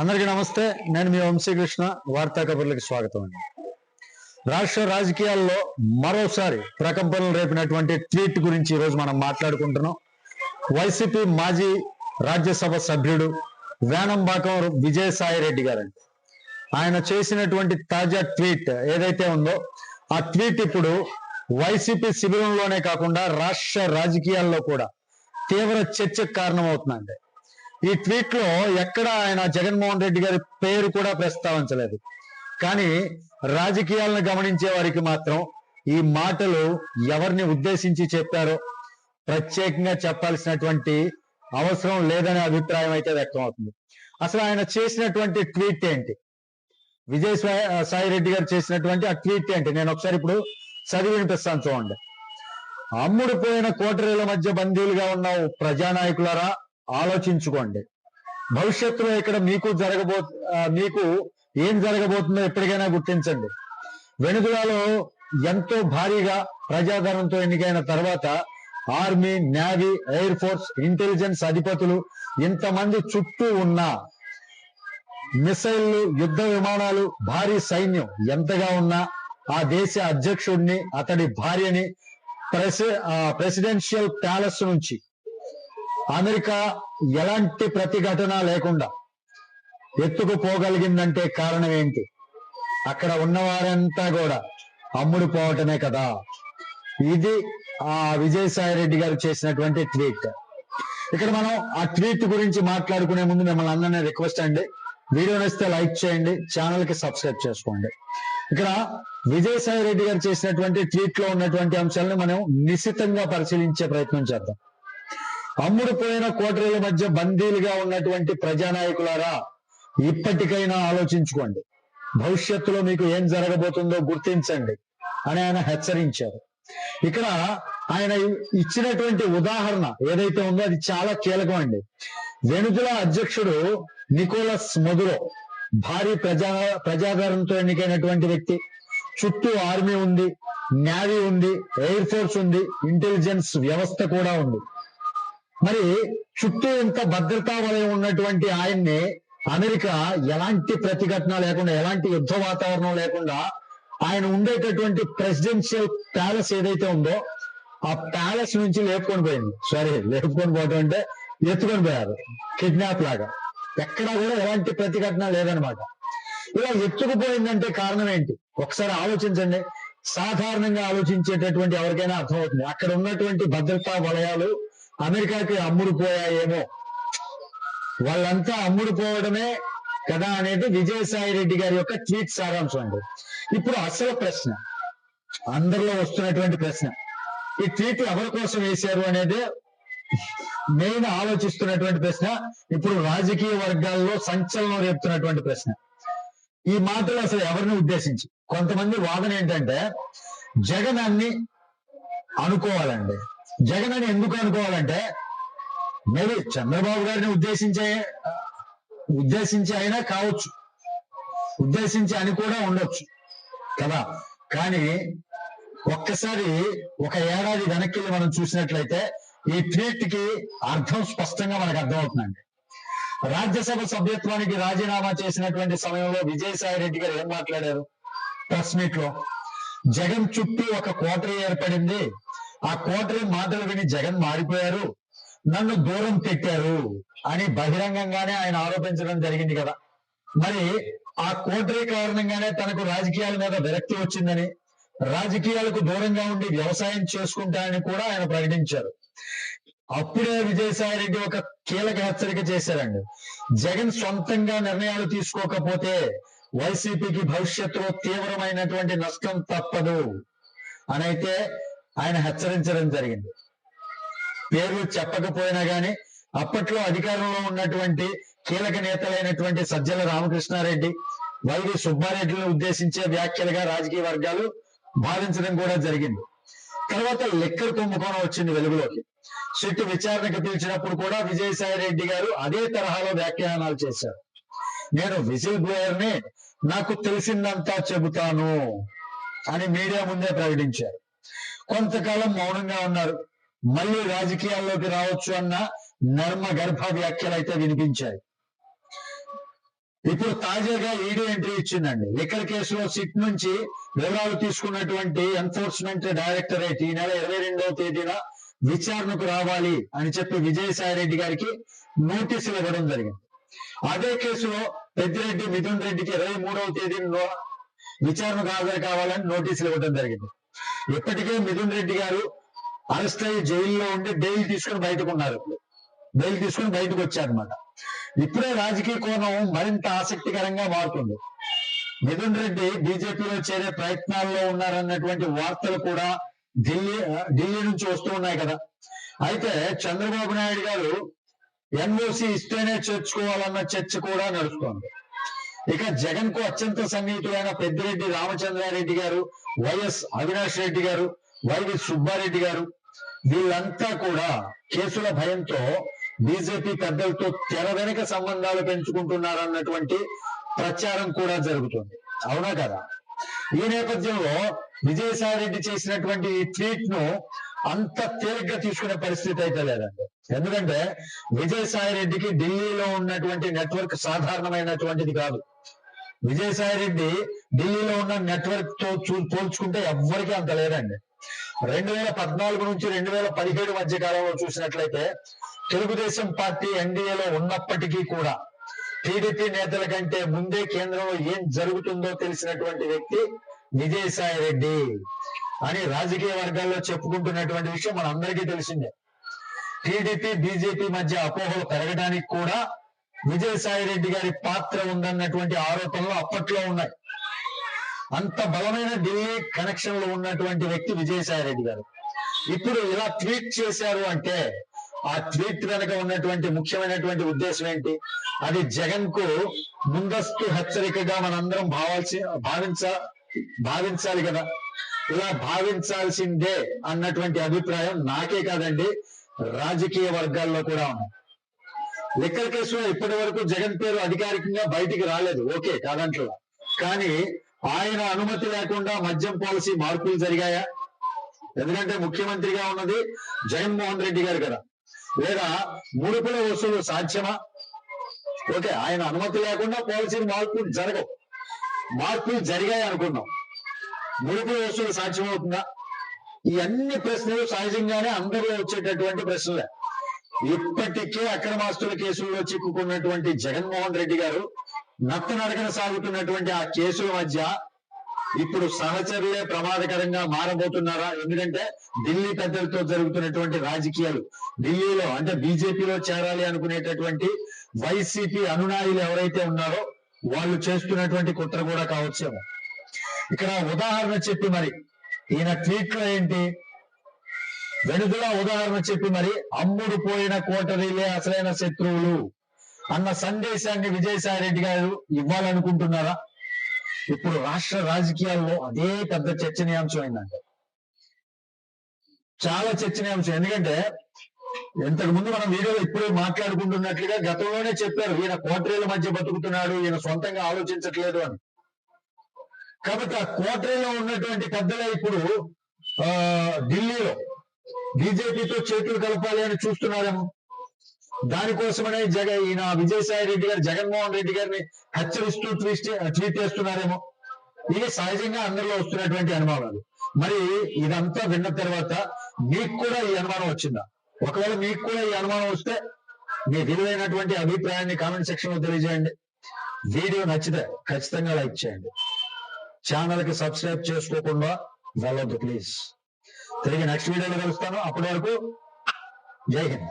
అందరికీ నమస్తే. నేను మీ వంశీకృష్ణ. వార్తా కబుర్లకు స్వాగతం అండి. రాష్ట్ర రాజకీయాల్లో మరోసారి ప్రకంపనలు రేపినటువంటి ట్వీట్ గురించి ఈరోజు మనం మాట్లాడుకుంటున్నాం. వైసీపీ మాజీ రాజ్యసభ సభ్యుడు వేణంబాకం విజయసాయి రెడ్డి గారండి. ఆయన చేసినటువంటి తాజా ట్వీట్ ఏదైతే ఉందో ఆ ట్వీట్ ఇప్పుడు వైసీపీ శిబిరంలోనే కాకుండా రాష్ట్ర రాజకీయాల్లో కూడా తీవ్ర చర్చకు కారణమవుతుందండి. ఈ ట్వీట్లో ఎక్కడ ఆయన జగన్మోహన్ రెడ్డి గారి పేరు కూడా ప్రస్తావించలేదు. కానీ రాజకీయాలను గమనించే వారికి మాత్రం ఈ మాటలు ఎవరిని ఉద్దేశించి చెప్పారో ప్రత్యేకంగా చెప్పాల్సినటువంటి అవసరం లేదనే అభిప్రాయం అయితే వ్యక్తం అవుతుంది అసలు ఆయన చేసినటువంటి ట్వీట్ ఏంటి? విజయ్ సాయి- సాయి రెడ్డి గారు చేసినటువంటి ఆ ట్వీట్ ఏంటి? నేను ఒకసారి ఇప్పుడు చదివి వినిపిస్తాను చూడండి. అమ్ముడు పోయిన కోటరీల మధ్య బందీలుగా ఉన్న ప్రజానాయకులారా ఆలోచించుకోండి. భవిష్యత్తులో ఇక్కడ మీకు జరగబో మీకు ఏం జరగబోతుందో ఎప్పటికైనా గుర్తించండి. వెనుజులాలో ఎంతో భారీగా ప్రజాధనంతో ఎన్నికైన తర్వాత army navy air force intelligence అధిపతులు ఇంతమంది చుట్టూ ఉన్న మిసైళ్ళు యుద్ధ విమానాలు భారీ సైన్యం ఎంతగా ఉన్నా ఆ దేశ అధ్యక్షుడిని అతడి భార్యని ప్రెసి ప్రెసిడెన్షియల్ ప్యాలెస్ నుంచి అమెరికా ఎలాంటి ప్రతిఘటన లేకుండా ఎత్తుకు పోగలిగిందంటే కారణం ఏంటి? అక్కడ ఉన్నవారంతా కూడా అమ్ముడు పోవటమే కదా. ఇది ఆ విజయసాయి రెడ్డి గారు చేసినటువంటి ట్వీట్. ఇక్కడ మనం ఆ ట్వీట్ గురించి మాట్లాడుకునే ముందు మిమ్మల్ని అందరినీ రిక్వెస్ట్ అండి. వీడియో నచ్చితే లైక్ చేయండి ఛానల్కి సబ్స్క్రైబ్ చేసుకోండి. ఇక్కడ విజయసాయి రెడ్డి గారు చేసినటువంటి ట్వీట్లో ఉన్నటువంటి అంశాలను మనం నిశితంగా పరిశీలించే ప్రయత్నం చేద్దాం. అమ్ముడు పోయిన కోటరీల మధ్య బందీలుగా ఉన్నటువంటి ప్రజానాయకులారా ఇప్పటికైనా ఆలోచించుకోండి. భవిష్యత్తులో మీకు ఏం జరగబోతుందో గుర్తించండి అని ఆయన హెచ్చరించారు. ఇక్కడ ఆయన ఇచ్చినటువంటి ఉదాహరణ ఏదైతే ఉందో అది చాలా కీలకం అండి. వెనుజులా అధ్యక్షుడు నికోలస్ మధురో భారీ ప్రజా ప్రజాదరణతో ఎన్నికైనటువంటి వ్యక్తి. చుట్టూ ఆర్మీ ఉంది నేవీ ఉంది ఎయిర్ ఫోర్స్ ఉంది ఇంటెలిజెన్స్ వ్యవస్థ కూడా ఉంది. మరి చుట్టూ ఇంత భద్రతా వలయం ఉన్నటువంటి ఆయన్ని అమెరికా ఎలాంటి ప్రతిఘటన లేకుండా ఎలాంటి యుద్ధ వాతావరణం లేకుండా ఆయన ఉండేటటువంటి ప్రెసిడెన్షియల్ ప్యాలెస్ ఏదైతే ఉందో ఆ ప్యాలెస్ నుంచి లేపుకొని పోయింది. సారీ లేపుకొని పోవటం అంటే ఎత్తుకొని పోయారు. కిడ్నాప్ లాగా. ఎక్కడా కూడా ఎలాంటి ప్రతిఘటన లేదనమాట ఇలా ఎత్తుకుపోయిందంటే కారణం ఏంటి? ఒకసారి ఆలోచించండి. సాధారణంగా ఆలోచించేటటువంటి ఎవరికైనా అర్థమవుతుంది. అక్కడ ఉన్నటువంటి భద్రతా వలయాలు అమెరికాకి అమ్ముడు పోయాయేమో. వాళ్ళంతా అమ్ముడుపోవడమే కదా అనేది విజయసాయి రెడ్డి గారి యొక్క ట్వీట్ సారాంశం అండి. ఇప్పుడు అసలు ప్రశ్న. అందరిలో వస్తున్నటువంటి ప్రశ్న. ఈ ట్వీట్ ఎవరి కోసం వేశారు అనేది మెయిన్ ఆలోచిస్తున్నటువంటి ప్రశ్న. ఇప్పుడు రాజకీయ వర్గాల్లో సంచలనం రేపుతున్నటువంటి ప్రశ్న. ఈ మాటలు అసలు ఎవరిని ఉద్దేశించి? కొంతమంది వాదన ఏంటంటే జగన్ అన్ని అనుకోవాలండి. జగన్ అని ఎందుకు అనుకోవాలంటే మేబీ చంద్రబాబు గారిని ఉద్దేశించే ఉద్దేశించి అయినా కావచ్చు. ఉద్దేశించి అని కూడా ఉండొచ్చు. కదా? కానీ ఒక్కసారి ఒక ఏడాది వెనక్కి వెళ్ళి మనం చూసినట్లయితే ఈ ట్వీట్కి అర్థం స్పష్టంగా మనకు అర్థమవుతుందండి. రాజ్యసభ సభ్యత్వానికి రాజీనామా చేసినటువంటి సమయంలో విజయసాయి రెడ్డి గారు ఏం మాట్లాడారు? ప్రెస్ మీట్లో జగన్ చుట్టూ ఒక కోటరీ ఏర్పడింది. ఆ కోటరీ మాటలు విని జగన్ మారిపోయారు. నన్ను దూరం పెట్టారు అని బహిరంగంగానే ఆయన ఆరోపించడం జరిగింది కదా. మరి ఆ కోటరీ కారణంగానే తనకు రాజకీయాల మీద విరక్తి వచ్చిందని రాజకీయాలకు దూరంగా ఉండి వ్యవసాయం చేసుకుంటానని కూడా ఆయన ప్రకటించారు. అప్పుడే విజయసాయి రెడ్డి ఒక కీలక హెచ్చరిక చేశారండి. జగన్ సొంతంగా నిర్ణయాలు తీసుకోకపోతే వైసీపీకి భవిష్యత్తులో తీవ్రమైనటువంటి నష్టం తప్పదు. అనైతే ఆయన హెచ్చరించడం జరిగింది. పేర్లు చెప్పకపోయినా గాని అప్పట్లో అధికారంలో ఉన్నటువంటి కీలక నేతలైనటువంటి సజ్జల రామకృష్ణారెడ్డి వైవి సుబ్బారెడ్డిని ఉద్దేశించే వ్యాఖ్యలుగా రాజకీయ వర్గాలు భావించడం కూడా జరిగింది. తర్వాత లెక్కర్ కుంభకోణం వచ్చింది వెలుగులోకి. సిట్టు విచారణకు పిలిచినప్పుడు కూడా విజయసాయి రెడ్డి గారు అదే తరహాలో వ్యాఖ్యానాలు చేశారు. నేను విజిల్ బ్లోయర్ని నాకు తెలిసిందంతా చెబుతాను అని మీడియా ముందే ప్రకటించారు. కొంతకాలం మౌనంగా ఉన్నారు. మళ్ళీ రాజకీయాల్లోకి రావచ్చు అన్న నర్మ గర్భ వ్యాఖ్యలు అయితే వినిపించాయి. ఇప్పుడు తాజాగా ఈడీ ఎంట్రీ ఇచ్చిందండి. లిక్కర్ కేసులో సిట్ నుంచి వివరాలు తీసుకున్నటువంటి ఎన్ఫోర్స్మెంట్ డైరెక్టరేట్ ఈ నెల ఇరవై రెండవ తేదీన విచారణకు రావాలి అని చెప్పి విజయసాయి రెడ్డి గారికి నోటీసులు ఇవ్వడం జరిగింది. అదే కేసులో పెద్దిరెడ్డి మిథున్ రెడ్డికి ఇరవై మూడవ తేదీన విచారణకు హాజరు కావాలని నోటీసులు ఇవ్వడం జరిగింది. ఇప్పటికే మిథున్ రెడ్డి గారు అరెస్ట్ అయ్యి జైల్లో ఉండి బెయిల్ తీసుకుని బయటకు ఉన్నారు ఇప్పుడు. బెయిల్ తీసుకుని బయటకు వచ్చారనమాట ఇప్పుడే రాజకీయ కోణం మరింత ఆసక్తికరంగా మారుతుంది. మిథున్ రెడ్డి బీజేపీలో చేరే ప్రయత్నాల్లో ఉన్నారన్నటువంటి వార్తలు కూడా ఢిల్లీ ఢిల్లీ నుంచి వస్తూ ఉన్నాయి కదా. అయితే చంద్రబాబు నాయుడు గారు ఎన్ఓసి ఇస్తేనే చేర్చుకోవాలన్న చర్చ కూడా నడుస్తోంది. ఇక జగన్కు అత్యంత సన్నిహితులైన పెద్దిరెడ్డి రామచంద్రారెడ్డి గారు వైఎస్ అవినాష్ రెడ్డి గారు వైవి సుబ్బారెడ్డి గారు వీళ్ళంతా కూడా కేసుల భయంతో బీజేపీ పెద్దలతో తెర వెనక సంబంధాలు పెంచుకుంటున్నారన్నటువంటి ప్రచారం కూడా జరుగుతుంది. అవునా కదా? ఈ నేపథ్యంలో విజయసాయి రెడ్డి చేసినటువంటి ఈ ట్వీట్ను అంత తేలిగ్గా తీసుకునే పరిస్థితి అయితే లేదండి. ఎందుకంటే విజయసాయి రెడ్డికి ఢిల్లీలో ఉన్నటువంటి నెట్వర్క్ సాధారణమైనటువంటిది కాదు. విజయసాయి రెడ్డి ఢిల్లీలో ఉన్న నెట్వర్క్తో పోల్చుకుంటే ఎవ్వరికీ అంత లేదండి. రెండు వేల పద్నాలుగు నుంచి రెండు వేల పదిహేడు మధ్య కాలంలో చూసినట్లయితే తెలుగుదేశం పార్టీ ఎన్డీఏలో ఉన్నప్పటికీ కూడా టీడీపీ నేతల కంటే ముందే కేంద్రంలో ఏం జరుగుతుందో తెలిసినటువంటి వ్యక్తి విజయసాయి రెడ్డి అని రాజకీయ వర్గాల్లో చెప్పుకుంటున్నటువంటి విషయం మన అందరికీ తెలిసిందే. టీడీపీ బీజేపీ మధ్య అపోహలు పెరగడానికి కూడా విజయసాయి రెడ్డి గారి పాత్ర ఉందన్నటువంటి ఆరోపణలు అప్పట్లో ఉన్నాయి. అంత బలమైన ఢిల్లీ కనెక్షన్లో ఉన్నటువంటి వ్యక్తి విజయసాయి రెడ్డి గారు. ఇప్పుడు ఇలా ట్వీట్ చేశారు అంటే ఆ ట్వీట్ వెనక ఉన్నటువంటి ముఖ్యమైనటువంటి ఉద్దేశం ఏంటి? అది జగన్కు ముందస్తు హెచ్చరికగా మనందరం భావాల్సి భావించ భావించాలి కదా. ఇలా భావించాల్సిందే అన్నటువంటి అభిప్రాయం నాకే కాదండి రాజకీయ వర్గాల్లో కూడా ఉంది. లిక్కర్ కేసులో ఇప్పటి వరకు జగన్ పేరు అధికారికంగా బయటికి రాలేదు. ఓకే కాదంట్లో కానీ ఆయన అనుమతి లేకుండా మద్యం పాలసీ మార్పులు జరిగాయా? ఎందుకంటే ముఖ్యమంత్రిగా ఉన్నది జగన్మోహన్ రెడ్డి గారు కదా. లేదా ముడుపుల వసూలు సాధ్యమా? ఓకే ఆయన అనుమతి లేకుండా పాలసీ మార్పులు జరగవు. మార్పులు జరిగాయి అనుకున్నాం. ముడుపుల వసూలు సాధ్యమవుతుందా? ఈ అన్ని ప్రశ్నలు సహజంగానే అందరిలో వచ్చేటటువంటి ప్రశ్నలే. ఇప్పటికే అక్రమాస్తుల కేసుల్లో చిక్కుకున్నటువంటి జగన్మోహన్ రెడ్డి గారు నత్తనడకన సాగుతున్నటువంటి ఆ కేసుల మధ్య ఇప్పుడు సహచరులే ప్రమాదకరంగా మారబోతున్నారా? ఎందుకంటే ఢిల్లీ పెద్దలతో జరుగుతున్నటువంటి రాజకీయాలు ఢిల్లీలో అంటే బీజేపీలో చేరాలి అనుకునేటటువంటి వైసీపీ అనునాయులు ఎవరైతే ఉన్నారో వాళ్ళు చేస్తున్నటువంటి కుట్ర కూడా కావచ్చేమో. ఇక్కడ ఉదాహరణ చెప్పి మరి ఈయన ట్వీట్లో ఏంటి? వెనుదల ఉదాహరణ చెప్పి మరి అమ్ముడు పోయిన కోటరీలే అసలైన శత్రువులు అన్న సందేశాన్ని విజయసాయి రెడ్డి గారు ఇవ్వాలనుకుంటున్నారా? ఇప్పుడు రాష్ట్ర రాజకీయాల్లో అదే పెద్ద చర్చనీయాంశం అయిందండి చాలా చర్చనీయాంశం. ఎందుకంటే ఇంతకు ముందు మనం వీడియోలో ఇప్పుడే మాట్లాడుకుంటున్నట్లుగా గతంలోనే చెప్పారు ఈయన కోటరీల మధ్య బతుకుతున్నాడు ఈయన సొంతంగా ఆలోచించట్లేదు అని. కాబట్టి ఆ కోటరీలో ఉన్నటువంటి పెద్దలే ఇప్పుడు ఆ ఢిల్లీలో బీజేపీతో చేతులు కలపాలి అని చూస్తున్నారేమో. దానికోసమనే జగ ఈయన విజయసాయి రెడ్డి గారు జగన్మోహన్ రెడ్డి గారిని హెచ్చరిస్తూ ట్వీట్ ట్వీట్ చేస్తున్నారేమో. ఇది సహజంగా అందరిలో వస్తున్నటువంటి అనుమానాలు. మరి ఇదంతా విన్న తర్వాత మీకు కూడా ఈ అనుమానం వచ్చిందా? ఒకవేళ మీకు కూడా ఈ అనుమానం వస్తే మీ విలువైనటువంటి అభిప్రాయాన్ని కామెంట్ సెక్షన్లో తెలియజేయండి. వీడియో నచ్చితే ఖచ్చితంగా లైక్ చేయండి. ఛానల్కి సబ్స్క్రైబ్ చేసుకోకుండా వెళ్ళొద్దు ప్లీజ్. తిరిగి నెక్స్ట్ వీడియోలో కలుస్తాను. అప్పటి వరకు జై హింద్.